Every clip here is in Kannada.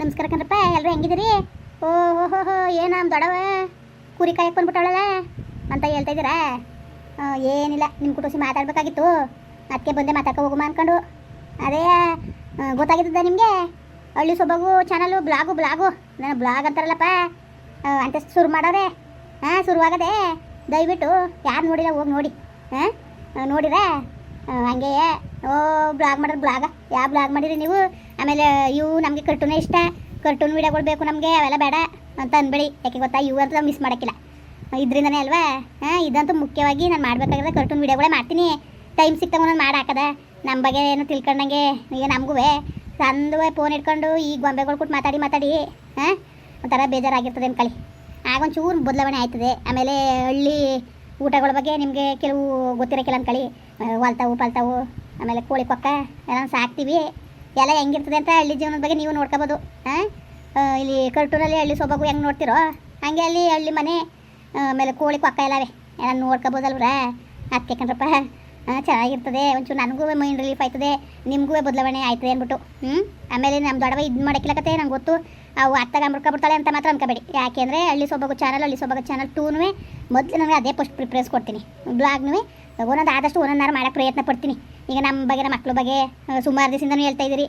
ನಮಸ್ಕಾರ ಕಣ್ರಪ್ಪ ಎಲ್ಲರೂ ಹೆಂಗಿದ್ದೀರಿ? ಓ ಹೋ ಹೋ ಹೋ ಏನು ನಮ್ಮ ದೊಡವ ಕುರಿ ಕಾಯಕ್ಕೆ ಬಂದ್ಬಿಟ್ಟವಳಲ್ಲ? ಅಂತ ಹೇಳ್ತಾ ಇದ್ದೀರಾ? ಏನಿಲ್ಲ ನಿಮ್ಮ ಕುಟುಂಬ ಮಾತಾಡಬೇಕಾಗಿತ್ತು. ಅದಕ್ಕೆ ಬಂದೆ ಮಾತಾಡ್ಕೊ ಹೋಗುಮ ಅಂದ್ಕೊಂಡು ಅದೇ ಗೊತ್ತಾಗಿದ್ದ ನಿಮಗೆ? Halli Sobagu channel, blog blog. ನಾನು ಬ್ಲಾಗ್ ಅಂತಾರಲ್ಲಪ್ಪ. ಅಂತ ಶುರು ಮಾಡೋರೆ ಹಾಂ ಶುರುವಾಗದೆ ದಯವಿಟ್ಟು ಯಾರು ನೋಡಿಲ್ಲ ಹೋಗಿ ನೋಡಿ. ಹಾಂ ನೋಡಿರಾ ಹಂಗೆಯೇ, ಓ, ಬ್ಲಾಗ್ ಮಾಡೋದು ಬ್ಲಾಗ. ಯಾವ ಬ್ಲಾಗ್ ಮಾಡಿರಿ ನೀವು? ಆಮೇಲೆ ಇವು ನಮಗೆ ಕರ್ಟೂನೇ ಇಷ್ಟ. ಕರ್ಟೂನ್ ವಿಡಿಯೋಗಳು ಬೇಕು ನಮಗೆ. ಅವೆಲ್ಲ ಬೇಡ. ಅಂತ ಅನ್ಬೇಡಿ ಯಾಕೆ ಗೊತ್ತಾ? ಇವು ಅಂತ ಮಿಸ್ ಮಾಡೋಕ್ಕಿಲ್ಲ. ಇದರಿಂದನೇ ಅಲ್ವಾ? ಹಾಂ ಇದಂತೂ ಮುಖ್ಯವಾಗಿ ನಾನು ಮಾಡಬೇಕಾದ್ರೆ ಕರ್ಟೂನ್ ವಿಡಿಯೋಗಳೇ ಮಾಡ್ತೀನಿ. ಟೈಮ್ ಸಿಕ್ತಂಗೆ ನಾನು ಮಾಡಿ ಹಾಕದ ನಮ್ಮ ಬಗ್ಗೆ ಏನು ತಿಳ್ಕೊಂಡಂಗೆ ಈಗ ನಮಗೂ ಸಂದು ಫೋನ್ ಇಟ್ಕೊಂಡು ಈ ಗೊಂಬೆಗಳು ಕೊಟ್ಟು ಮಾತಾಡಿ ಮಾತಾಡಿ. ಹಾಂ ಒಂಥರ ಬೇಜಾರಾಗಿರ್ತದೆ ಅನ್ಕೊಳ್ಳಿ ಆಗೊಂಚೂರು ಬದಲಾವಣೆ ಆಯ್ತದೆ. ಆಮೇಲೆ ಹಳ್ಳಿ ಊಟಗಳ ಬಗ್ಗೆ ನಿಮಗೆ ಕೆಲವು ಗೊತ್ತಿರೋಕ್ಕಿಲ್ಲ ಆ, ಹೊಲ್ತಾವು ಪಲ್ತಾವು ಆಮೇಲೆ ಕೋಳಿ ಕೊಕ್ಕ ಎಲ್ಲ ಸಾಕ್ತೀವಿ. ಎಲ್ಲ ಹೆಂಗಿರ್ತದೆ ಅಂತ ಹಳ್ಳಿ ಜೀವನದ ಬಗ್ಗೆ ನೀವು ನೋಡ್ಕೋಬೋದು. ಹಾಂ ಇಲ್ಲಿ ಕರ್ಟೂರಲ್ಲಿ ಹಳ್ಳಿ ಸೊಬಗು ಹೆಂಗೆ ನೋಡ್ತಿರೋ, ಹಂಗೆ ಅಲ್ಲಿ ಹಳ್ಳಿ ಮನೆ ಆಮೇಲೆ ಕೋಳಿ ಪಕ್ಕ ಎಲ್ಲವೇ. ಎಲ್ಲ ನೋಡ್ಕೋಬೋದಲ್ವ್ರ? ಅದಕ್ಕೆ ಕಣ್ರಪ್ಪ. ಚೆನ್ನಾಗಿರ್ತದೆ, ಒಂಚೂರು ನನಗೂ ಮೈಂಡ್ ರಿಲೀಫ್ ಆಯ್ತದೆ, ನಿಮಗೂ ಬದಲಾವಣೆ ಆಯ್ತದೆ ಅಂದ್ಬಿಟ್ಟು. ಹ್ಞೂ ಆಮೇಲೆ ನಮ್ಮ ದೊಡ್ಡವ ಇದು ಮಾಡೋಕ್ಕಿಲ್ಲಕತ್ತೆ ನಂಗೆ ಗೊತ್ತು. ಅವು ಅತ್ತಾಗ ಅಂಬಿಡ್ಕೊಬಿಡ್ತಾಳೆ ಅಂತ ಮಾತ್ರ ಅನ್ಕೋಬೇಡಿ. ಯಾಕೆಂದರೆ ಹಳ್ಳಿ ಸೊಬಗು ಚಾನಲ್ ಹಳ್ಳಿ ಸೊಬಗು ಚಾನಲ್ ಟೂನು ಮೊದಲು ನನಗೆ ಅದೇ ಫಸ್ಟ್ ಪ್ರಿಫರೆನ್ಸ್ ಕೊಡ್ತೀನಿ. ಬ್ಲಾಗ್ನು ಒಂದೊಂದು ಆದಷ್ಟು ಒಂದೊಂದಾರು ಮಾಡೋಕ್ಕೆ ಪ್ರಯತ್ನ ಪಡ್ತೀನಿ. ಈಗ ನಮ್ಮ ಬಗ್ಗೆ ನಮ್ಮ ಮಕ್ಳ ಬಗ್ಗೆ ಸುಮಾರು ದಿವಸದಿಂದನೂ ಹೇಳ್ತಾ ಇದ್ದೀರಿ.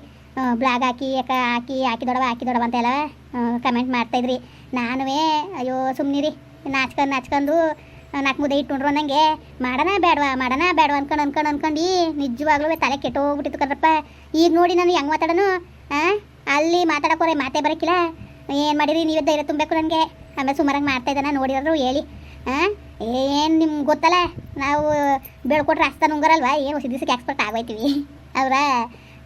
ಬ್ಲಾಗ್ ಹಾಕಿ ಯಾಕ ಹಾಕಿ ಹಾಕಿ ದೊಡವ ಹಾಕಿ ದೊಡವ ಅಂತೆಲ್ಲ ಕಮೆಂಟ್ ಮಾಡ್ತಾಯಿದ್ರಿ ನಾನು ಅಯ್ಯೋ ಸುಮ್ಮನಿರಿ ನಾಚ್ಕೊಂಡು ನಾಚ್ಕೊಂಡು ನಾಲ್ಕು ಮುದ್ದೆ ಇಟ್ಕೊಂಡ್ರು ಅನ್ನಂಗೆ ಮಾಡೋಣ ಬೇಡವಾ ಮಾಡೋಣ ಬೇಡವಾ ಅನ್ಕೊಂಡು ಅನ್ಕೊಂಡು ಅನ್ಕೊಂಡು ನಿಜವಾಗ್ಲೂ ತಲೆ ಕೆಟ್ಟೋಗ್ಬಿಟ್ಟಿತ್ತು ಕಣ್ರಪ್ಪ. ಈಗ ನೋಡಿ ನಾನು ಹೆಂಗೆ ಮಾತಾಡೋನು? ಹಾಂ ಅಲ್ಲಿ ಮಾತಾಡೋಕೋರೆ, ಮಾತೇ ಬರೋಕ್ಕಿಲ್ಲ ಏನು ಮಾಡಿರಿ? ನೀವು ಧೈರ್ಯ ತುಂಬಬೇಕು ನನಗೆ. ಆಮೇಲೆ ಸುಮಾರಾಗಿ ಮಾಡ್ತಾ ಇದ್ದಾನೆ, ನೋಡಿರೋರು ಹೇಳಿ. ಹಾಂ ಏನು ನಿಮ್ಗೆ ಗೊತ್ತಲ್ಲ? ನಾವು ಬೆಳ್ಕೊಟ್ರೆ ಅಸ್ತ ನುಂಗರಲ್ವಾ? ಏನು ಸಿದ್ದಿಸಕ್ಕೆ ಎಕ್ಸ್ಪರ್ಟ್ ಆಗೋಯ್ತೀವಿ. ಅವರ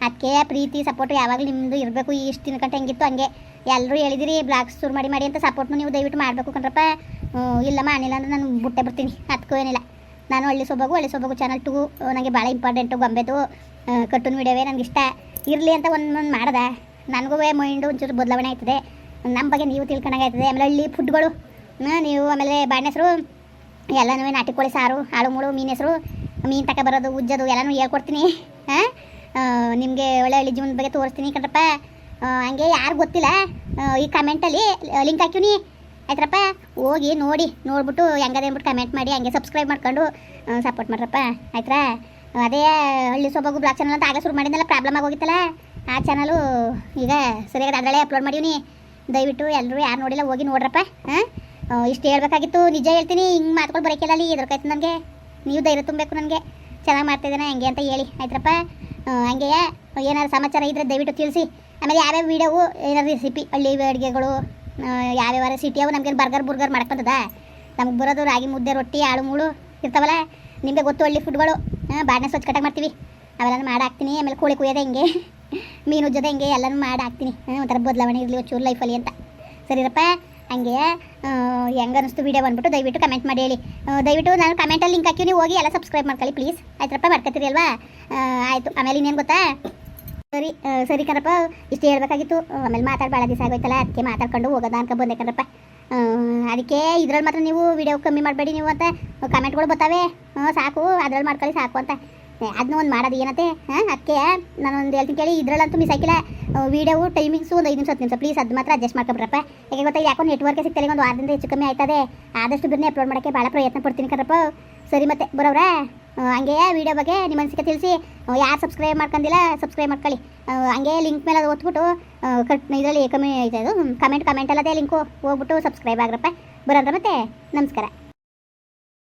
ಅದಕ್ಕೆ ಪ್ರೀತಿ ಸಪೋರ್ಟ್ ಯಾವಾಗಲೂ ನಿಮ್ಮದು ಇರಬೇಕು. ಇಷ್ಟು ದಿನ ಗಂಟೆ ಹೆಂಗಿತ್ತು ಹಂಗೆ ಎಲ್ಲರೂ ಹೇಳಿದಿರಿ ಬ್ಲಾಗ್ಸ್ ಶುರು ಮಾಡಿ ಮಾಡಿ ಅಂತ ಸಪೋರ್ಟ್ನು ನೀವು ದಯವಿಟ್ಟು ಮಾಡಬೇಕು ಕಣ್ರಪ್ಪ. ಇಲ್ಲ ಮಾಡಿಲ್ಲ ಅಂದ್ರೆ ನಾನು ಬುಟ್ಟೆ ಬರ್ತೀನಿ. ಅದಕ್ಕೂ ಏನಿಲ್ಲ. ನಾನು ಹಳ್ಳಿ ಸೊಬಗು ಹಳ್ಳಿ ಸೊಬಗು ಚಾನಲ್ ಟು ನನಗೆ ಭಾಳ ಇಂಪಾರ್ಟೆಂಟು ಗೊಂಬೆದು ಕಟ್ಟುನ್ ವಿಡಿಯೋವೇ ನನಗೆ ಇಷ್ಟ ಇರಲಿ ಅಂತ ಒಂದು ಒಂದು ಮಾಡ್ದ. ನನಗೂ ಮೈಂಡು ಒಂಚೂರು ಬದಲಾವಣೆ ಆಯ್ತದೆ. ನಮ್ಮ ಬಗ್ಗೆ ನೀವು ತಿಳ್ಕೊಂಡಾಗ ಆಯ್ತದೆ ಆಮೇಲೆ ಹಳ್ಳಿ ಫುಡ್ಗಳು ನೀವು ಆಮೇಲೆ ಬಾಣ್ಣ ಹೆಸರು, ಎಲ್ಲನೂ ನಾಟಿ ಕೋಳಿ ಸಾರು, ಆಳು ಮೂಳು, ಮೀನು ಹೆಸರು, ಮೀನು ತಕ ಬರೋದು, ಉಜ್ಜೋದು ಎಲ್ಲನೂ ಹೇಳ್ಕೊಡ್ತೀನಿ. ಹಾಂ? ನಿಮಗೆ ಒಳ್ಳೆ ಹಳ್ಳಿ ಜೀವನದ ಬಗ್ಗೆ ತೋರಿಸ್ತೀನಿ ಕಣ್ರಪ್ಪ. ಹಂಗೆ ಯಾರು ಗೊತ್ತಿಲ್ಲ. ಈ ಕಮೆಂಟಲ್ಲಿ ಲಿಂಕ್ ಹಾಕಿವ್ನಿ ಆಯ್ತರಪ್ಪ? ಹೋಗಿ ನೋಡಿ, ನೋಡ್ಬಿಟ್ಟು ಹೆಂಗದೆ ಅಂದ್ಬಿಟ್ಟು ಕಮೆಂಟ್ ಮಾಡಿ, ಹಂಗೆ ಸಬ್ಸ್ಕ್ರೈಬ್ ಮಾಡ್ಕೊಂಡು ಸಪೋರ್ಟ್ ಮಾಡ್ರಪ್ಪ. ಆಯ್ತಾ ಅದೇ ಹಳ್ಳಿ ಸೊಬಗು ಬ್ಲಾಕ್ ಚಾನಲ್ ಅಂತ ಆಗ ಶುರು ಮಾಡಿದ್ನಲ್ಲ ಪ್ರಾಬ್ಲಮ್ ಆಗೋಗಿತ್ತಲ್ಲ? ಆ ಚಾನಲು ಈಗ ಸರಿಯಾಗಿ ಅದರಲ್ಲೇ ಅಪ್ಲೋಡ್ ಮಾಡೀನಿ ದಯವಿಟ್ಟು ಎಲ್ಲರೂ ಯಾರು ನೋಡಿಲ್ಲ, ಹೋಗಿ ನೋಡ್ರಪ್ಪ. ಹಾಂ ಇಷ್ಟು ಹೇಳ್ಬೇಕಾಗಿತ್ತು. ನಿಜ ಹೇಳ್ತೀನಿ, ಹಿಂಗೆ ಮಾತುಗಳು ಬರೋಕ್ಕಿಲ್ಲ ಅಲ್ಲಿ ಎದುರ್ಕಾಯ್ತು ನನಗೆ. ನೀವು ಧೈರ್ಯ ತುಂಬಬೇಕು ನನಗೆ. ಚೆನ್ನಾಗಿ ಮಾಡ್ತಿದ್ದೀನಿ ಹೆಂಗೆ ಅಂತ ಹೇಳಿ. ಆಯ್ತರಪ್ಪ? ಹಂಗೆ. ಏನಾದ್ರು ಸಮಾಚಾರ ಇದ್ರೆ ದಯವಿಟ್ಟು ತಿಳಿಸಿ. ಆಮೇಲೆ ಯಾವ್ಯಾವ ವೀಡಿಯೋವು ಏನಾದ್ರು ರೆಸಿಪಿ ಹಳ್ಳಿ ಅಡುಗೆಗಳು ಯಾವ್ಯಾವ ರೆಸಿಪಿ ಅವು ನಮಗೆ ಬರ್ಗರ್ ಬುರ್ಗರ್ ಮಾಡ್ಕೊಂತದ ನಮ್ಗೆ ಬರೋದು ರಾಗಿ ಮುದ್ದೆ ರೊಟ್ಟಿ ಆಳು ಮೂಳು ಇರ್ತಾವಲ್ಲ? ನಿಮಗೆ ಗೊತ್ತು ಹಳ್ಳಿ ಫುಡ್ಗಳು ಬಾಡನೆ ಸ್ವಚ್ಛ ಕಟ್ಟಾಗಿ ಮಾಡ್ತೀವಿ. ಅವೆಲ್ಲನೂ ಮಾಡಿ ಹಾಕ್ತೀನಿ. ಆಮೇಲೆ ಕೋಳಿ ಕುಯ್ಯೋದೆ ಹಿಂಗೆ. ಮೀನು ಜೊತೆ ಹಿಂಗೆ ಎಲ್ಲನೂ ಮಾಡಿ ಹಾಕ್ತೀನಿ. ಹ್ಮ್, ಒಂಥರ ಬದಲಾವಣೆ ಇರಲಿ ಒಂಚೂರು ಲೈಫಲ್ಲಿ ಅಂತ. ಸರಿರಪ್ಪ? ಹಂಗೆ ಹೆಂಗೆ ಅನಿಸ್ತು ವಿಡಿಯೋ ಬಂದ್ಬಿಟ್ಟು ದಯವಿಟ್ಟು ಕಮೆಂಟ್ ಮಾಡಿ ಹೇಳಿ. ದಯವಿಟ್ಟು ನಾನು ಕಮೆಂಟಲ್ಲಿ ಲಿಂಕ್ ಹಾಕಿ ನೀವು ಹೋಗಿ ಎಲ್ಲ ಸಬ್ಸ್ಕ್ರೈಬ್ ಮಾಡ್ಕೊಳ್ಳಿ ಪ್ಲೀಸ್ ಆಯ್ತರಪ್ಪ ಮಾಡ್ಕೊತೀರಿ ಅಲ್ವಾ? ಆಯಿತು ಆಯ್ತು. ಆಮೇಲೆ ಇನ್ನೇನು ಗೊತ್ತಾ? ಸರಿ ಸರಿ ಕಣಪ್ಪ. ಇಷ್ಟು ಹೇಳ್ಬೇಕಾಗಿತ್ತು. ಆಮೇಲೆ ಮಾತಾಡಿ ಭಾಳ ದಿವಸ ಆಗೋಯ್ತಲ್ಲ ಅದಕ್ಕೆ ಮಾತಾಡ್ಕೊಂಡು ಹೋಗೋದ ಅನ್ಕೊ ಬಂದೆ ಕಣಪ್ಪ. ಅದಕ್ಕೆ ಇದ್ರಲ್ಲಿ ಮಾತ್ರ ನೀವು ವಿಡಿಯೋ ಕಮ್ಮಿ ಮಾಡಬೇಡಿ ನೀವು ಅಂತ ಕಮೆಂಟ್ಗಳು ಬರ್ತಾವೆ. ಸಾಕು. ಅದ್ರಲ್ಲಿ ಮಾಡ್ಕೊಳ್ಳಿ ಸಾಕು ಅಂತ. ಅದನ್ನ ಒಂದು ಮಾಡೋದು ಏನತ್ತೆ? ಹಾಂ ಅದಕ್ಕೆ ನಾನೊಂದು ಹೇಳ್ತೀನಿ ಕೇಳಿ. ಇದ್ರಲ್ಲಂತೂ ಮಿಸ್ ಆಗಿಲ್ಲ. ವಿಡಿಯೋವು ಟೈಮಿಂಗ್ಸು ಒಂದು ಐದು ನಿಮಿಷ, ಹತ್ತು ನಿಮಿಷ. ಪ್ಲೀಸ್ ಅದು ಮಾತ್ರ ಅಡ್ಜಸ್ಟ್ ಮಾಡ್ಕೊಬಿಡ್ರಪ್ಪ. ಯಾಕೆ ಗೊತ್ತಾ ಯಾಕೋ ನೆಟ್ವರ್ಕ್ ಸಿಗ್ತಲ್ಲ ಒಂದು ವಾರದಿಂದ ಹೆಚ್ಚು ಕಮ್ಮಿ ಆಯ್ತದೆ. ಆದಷ್ಟು ಬಿರ್ನೆ ಅಪ್ಲೋಡ್ ಮಾಡೋಕ್ಕೆ ಭಾಳ ಪ್ರಯತ್ನ ಪಡ್ತೀನಿ ಕರಪ್ಪ ಸರಿ ಮತ್ತೆ, ಬರೋವ್ರಾ? ಹಂಗೆ ವಿಡಿಯೋ ಬಗ್ಗೆ ನಿಮ್ಮ ಅನಿಸಿಕೆ ತಿಳಿಸಿ. ಯಾರು ಸಬ್ಸ್ಕ್ರೈಬ್ ಮಾಡ್ಕೊಂಡಿಲ್ಲ ಸಬ್ಸ್ಕ್ರೈಬ್ ಮಾಡ್ಕೊಳ್ಳಿ. ಹಂಗೆ ಲಿಂಕ್ ಮೇಲೆ ಅದು ಓದ್ಬಿಟ್ಟು ಕಟ್ ಇದರಲ್ಲಿ ಕಮ್ಮಿ ಇದು ಕಮೆಂಟ್ ಕಮೆಂಟ್ ಅಲ್ಲದೆ ಲಿಂಕು ಹೋಗ್ಬಿಟ್ಟು ಸಬ್ಸ್ಕ್ರೈಬ್ ಆಗ್ರಪ್ಪ. ಬರೋದ್ರ ಮತ್ತೆ? ನಮಸ್ಕಾರ.